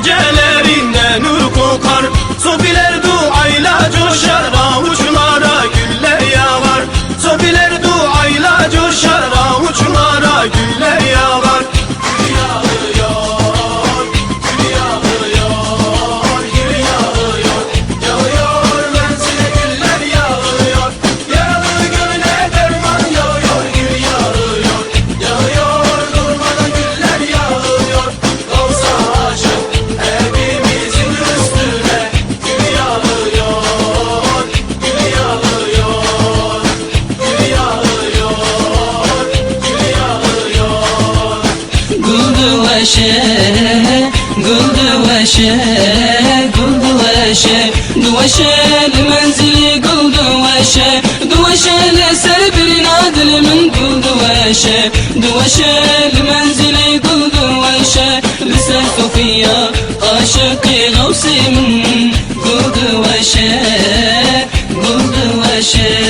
gecelerinden nur kokar Sofiler vaše, guldu vaše, guldu vaše, duvaše menzili guldu vaše, duvaše ser bir nadilimin guldu vaše, duvaše menzili guldu vaše, lise Sofia aşık gavsimin guldu vaše, guldu vaše.